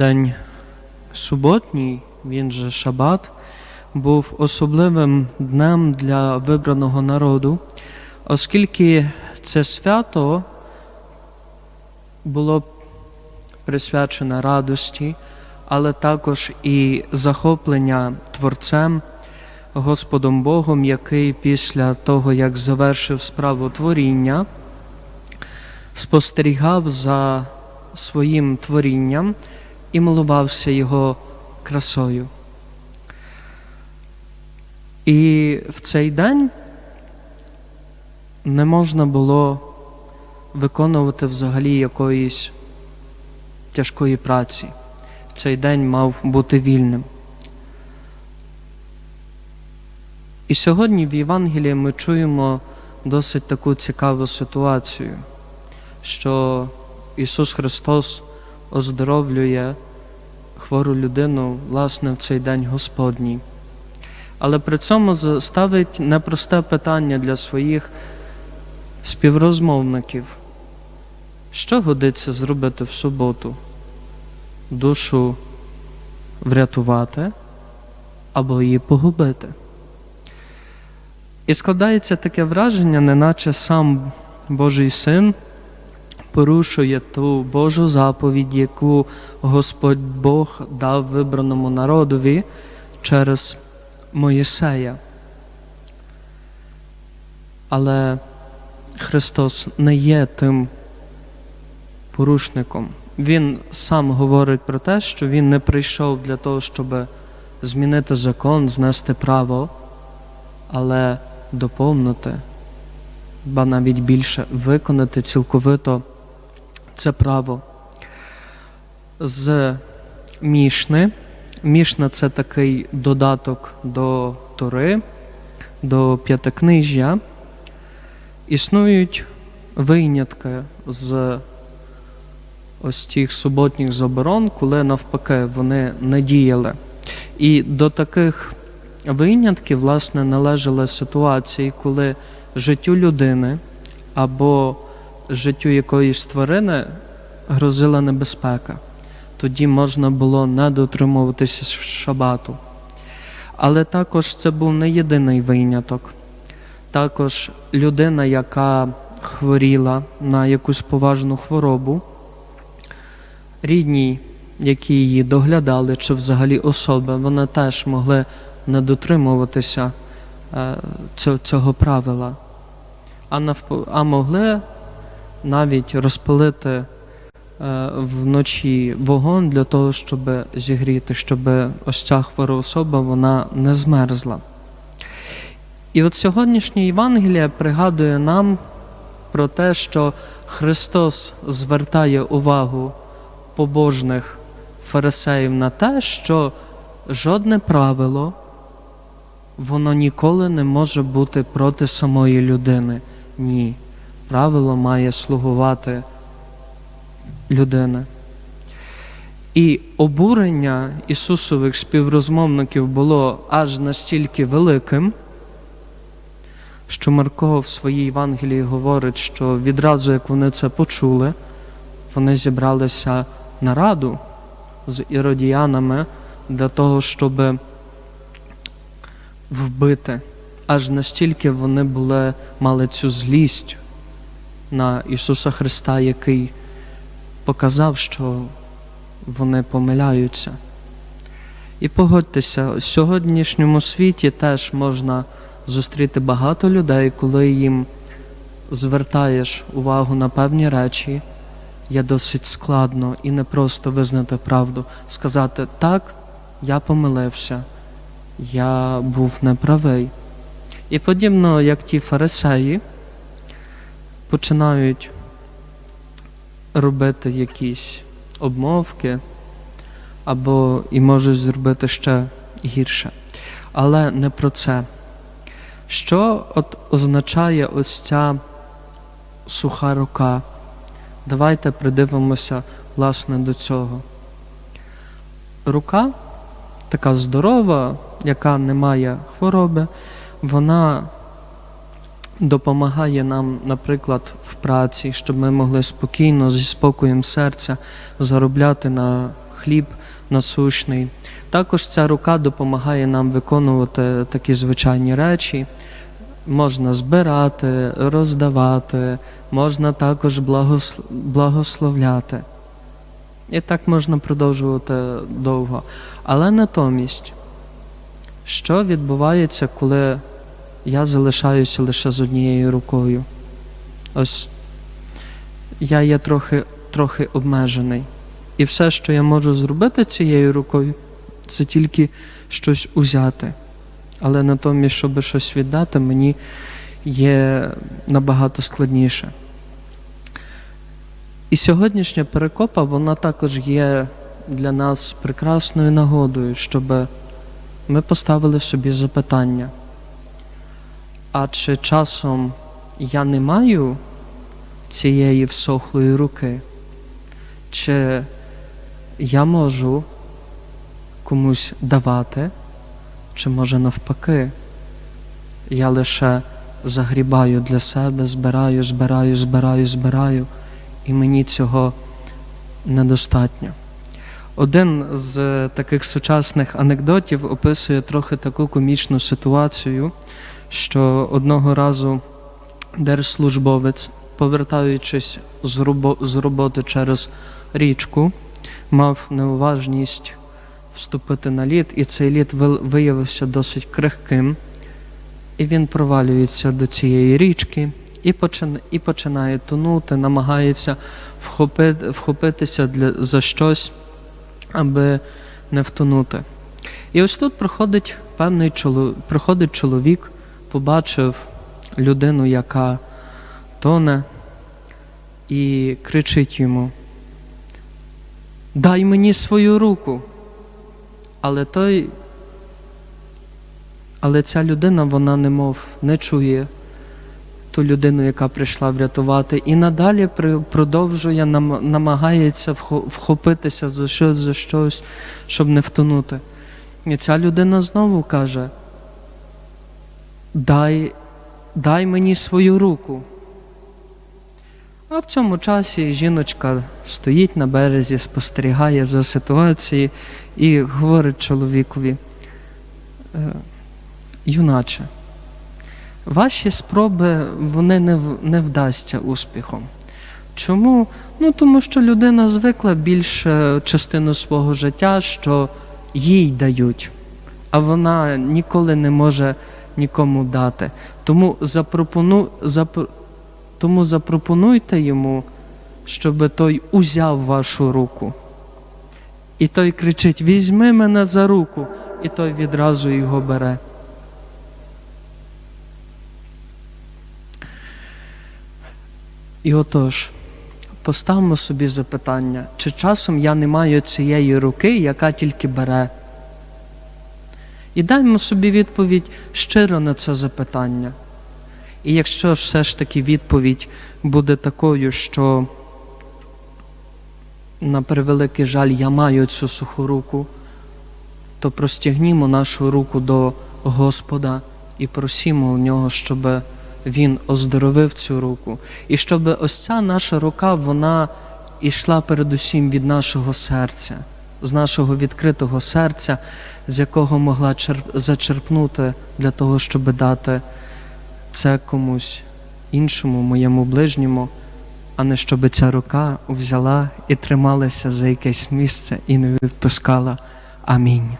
День суботній, він же Шабат, був особливим днем для вибраного народу, оскільки це свято було присвячене радості, але також і захоплення Творцем, Господом Богом, який після того, як завершив справу творіння, спостерігав за своїм творінням і милувався його красою. І в цей день не можна було виконувати взагалі якоїсь тяжкої праці. В цей день мав бути вільним. І сьогодні в Євангелії ми чуємо досить таку цікаву ситуацію, що Ісус Христос оздоровлює хвору людину власне в цей день Господній. Але при цьому ставить непросте питання для своїх співрозмовників. Що годиться зробити в суботу? Душу врятувати або її погубити? І складається таке враження, неначе сам Божий син порушує ту Божу заповідь, яку Господь Бог дав вибраному народові через Моїсея. Але Христос не є тим порушником. Він сам говорить про те, що Він не прийшов для того, щоб змінити закон, знести право, але доповнити, ба навіть більше виконати цілковито це право. З Мішни. Мішна це такий додаток до Тори, до п'ятикнижжя. Існують винятки з ось цих суботніх заборон, коли навпаки вони не діяли. І до таких винятків, власне, належали ситуації, коли життю людини або життю якоїсь тварини грозила небезпека. Тоді можна було не дотримуватися шабату. Але також це був не єдиний виняток. Також людина, яка хворіла на якусь поважну хворобу, рідні, які її доглядали, чи взагалі особи, вони теж могли не дотримуватися е, цього, правила, а могли навіть розпалити е, вночі вогонь для того, щоб зігріти, щоб ось ця хвора особа вона не змерзла. І от сьогоднішнє Євангеліє пригадує нам про те, що Христос звертає увагу побожних фарисеїв на те, що жодне правило воно ніколи не може бути проти самої людини. Ні. Правило має слугувати людини. І обурення Ісусових співрозмовників було аж настільки великим, що Марко в своїй Євангелії говорить, що відразу, як вони це почули, вони зібралися на раду з іродіянами для того, щоб вбити. Аж настільки вони були, мали цю злість на Ісуса Христа, який показав, що вони помиляються. І погодьтеся, в сьогоднішньому світі теж можна зустріти багато людей, коли їм звертаєш увагу на певні речі, є досить складно і не просто визнати правду, сказати так, я помилився, я був неправий. І подібно як ті фарисеї починають робити якісь обмовки, або і можуть зробити ще гірше. Але не про це. Що от означає ось ця суха рука? Давайте придивимося власне до цього. Рука така здорова, яка не має хвороби, вона допомагає нам, наприклад, в праці, щоб ми могли спокійно, зі спокоєм серця заробляти на хліб насущний. Також ця рука допомагає нам виконувати такі звичайні речі. Можна збирати, роздавати, можна також благос- благословляти. І так можна продовжувати довго. Але натомість, що відбувається, коли я залишаюся лише з однією рукою? Ось я є трохи, трохи обмежений. І все, що я можу зробити цією рукою, це тільки щось узяти. Але натомість, щоб щось віддати, мені є набагато складніше. І сьогоднішня перекопа, вона також є для нас прекрасною нагодою, щоб ми поставили собі запитання. А чи часом я не маю цієї всохлої руки? Чи я можу комусь давати, чи може навпаки? Я лише загрібаю для себе, збираю, збираю, збираю, збираю, і мені цього недостатньо. Один з таких сучасних анекдотів описує трохи таку комічну ситуацію, що одного разу держслужбовець, повертаючись з, робо- з роботи через річку, мав неуважність вступити на лід, і цей лід виявився досить крихким, і він провалюється до цієї річки і, почин- і починає тонути, намагається вхопити, вхопитися для, за щось, аби не втонути. І ось тут проходить певний чоловік, проходить чоловік, побачив людину, яка тоне, і кричить йому: Дай мені свою руку. Але той, але ця людина, вона немов не чує ту людину, яка прийшла врятувати, і надалі продовжує, намагається вхо- вхопитися за щось, за щось, щоб не втонути. І ця людина знову каже: Дай, дай мені свою руку. А в цьому часі жіночка стоїть на березі, спостерігає за ситуацією і говорить чоловікові, «Е, юначе, ваші спроби вони не, не вдасться успіхом. Чому? Ну тому що людина звикла більше частину свого життя, що їй дають, а вона ніколи не може нікому дати. Тому запропону, запр... Тому запропонуйте йому, щоб той узяв вашу руку. І той кричить: Візьми мене за руку, і той відразу його бере. І отож, поставимо собі запитання, чи часом я не маю цієї руки, яка тільки бере. І даймо собі відповідь щиро на це запитання. І якщо все ж таки відповідь буде такою, що на превеликий жаль я маю цю суху руку, то простягнімо нашу руку до Господа і просімо у нього, щоб Він оздоровив цю руку. І щоб ось ця наша рука, вона йшла передусім від нашого серця, з нашого відкритого серця, з якого могла черп- зачерпнути для того, щоб дати це комусь іншому, моєму ближньому, а не щоб ця рука взяла і трималася за якесь місце і не відпускала. Амінь.